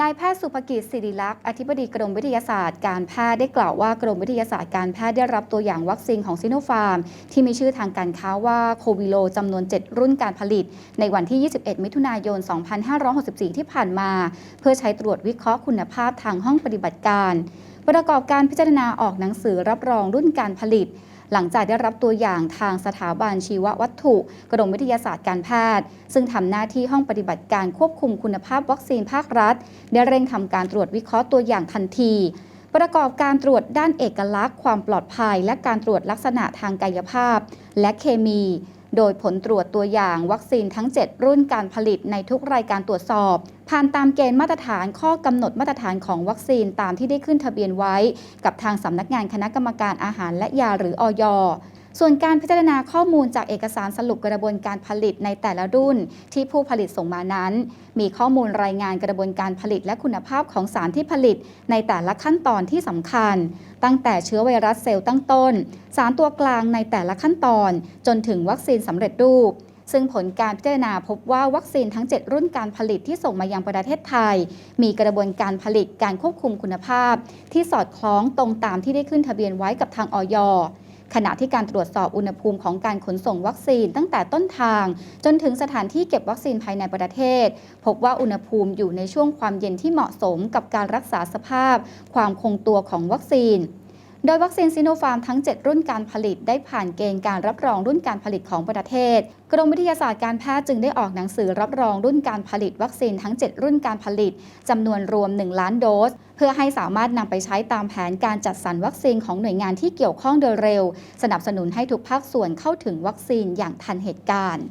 นายแพทย์สุภกิจศิริลักษ์อธิบดีกรมวิทยาศาสตร์การแพทย์ได้กล่าวว่ากรมวิทยาศาสตร์การแพทย์ได้รับตัวอย่างวัคซีนของซิโนฟาร์ม ที่มีชื่อทางการค้าว่าโควิโลจำนวน 7 รุ่นการผลิต ในวันที่ 21 มิถุนายน 2564 ที่ผ่านมา เพื่อใช้ตรวจวิเคราะห์คุณภาพทางห้องปฏิบัติการ ประกอบการพิจารณาออกหนังสือรับรองรุ่นการผลิต หลังจากได้รับตัวอย่างทางสถาบันชีววัตถุ กรมวิทยาศาสตร์การแพทย์ ซึ่งทำหน้าที่ห้องปฏิบัติการควบคุมคุณภาพวัคซีนภาครัฐ ได้เร่งทำการตรวจวิเคราะห์ตัวอย่างทันที ประกอบการตรวจด้านเอกลักษณ์ ความปลอดภัย และการตรวจลักษณะทางกายภาพ และเคมี โดยผลตรวจตัวอย่างวัคซีนทั้ง 7 รุ่นการผลิตในทุกรายการตรวจสอบ ผ่านตามเกณฑ์มาตรฐานข้อกำหนดมาตรฐานของวัคซีนตามที่ได้ขึ้นทะเบียนไว้ กับทางสำนักงานคณะกรรมการอาหารและยาหรืออย ส่วนการพิจารณาข้อมูลจากเอกสารสรุปกระบวนการผลิตในแต่ละรุ่นที่ผู้ผลิตส่งมานั้น มีข้อมูลรายงานกระบวนการผลิตและคุณภาพของสารที่ผลิตในแต่ละขั้นตอนที่สำคัญ ตั้งแต่เชื้อไวรัสเซลล์ตั้งต้น สารตัวกลางในแต่ละขั้นตอน จนถึงวัคซีนสำเร็จรูปซึ่งผลการพิจารณาพบว่าวัคซีนทั้ง 7 รุ่นการผลิตที่ส่งมายังประเทศไทย มีกระบวนการผลิตการควบคุมคุณภาพ ที่สอดคล้องตรงตามที่ได้ขึ้นทะเบียนไว้กับทางออย ขณะที่การตรวจสอบอุณหภูมิของการขนส่งวัคซีนตั้งแต่ต้นทาง จนถึงสถานที่เก็บวัคซีนภายในประเทศ พบว่าอุณหภูมิอยู่ในช่วงความเย็นที่เหมาะสมกับการรักษาสภาพ ความคงตัวของวัคซีน โดยวัคซีนซิโนฟาร์มทั้ง 7 รุ่นการผลิตได้ผ่านเกณฑ์การรับรองรุ่นการผลิตของประเทศ กรมวิทยาศาสตร์การแพทย์จึงได้ออกหนังสือรับรองรุ่นการผลิตวัคซีนทั้ง 7 รุ่นการผลิตจำนวนรวม 1 ล้านโดส เพื่อให้สามารถนำไปใช้ตามแผนการจัดสรรวัคซีนของหน่วยงานที่เกี่ยวข้องโดยเร็ว สนับสนุนให้ทุกภาคส่วนเข้าถึงวัคซีนอย่างทันเหตุการณ์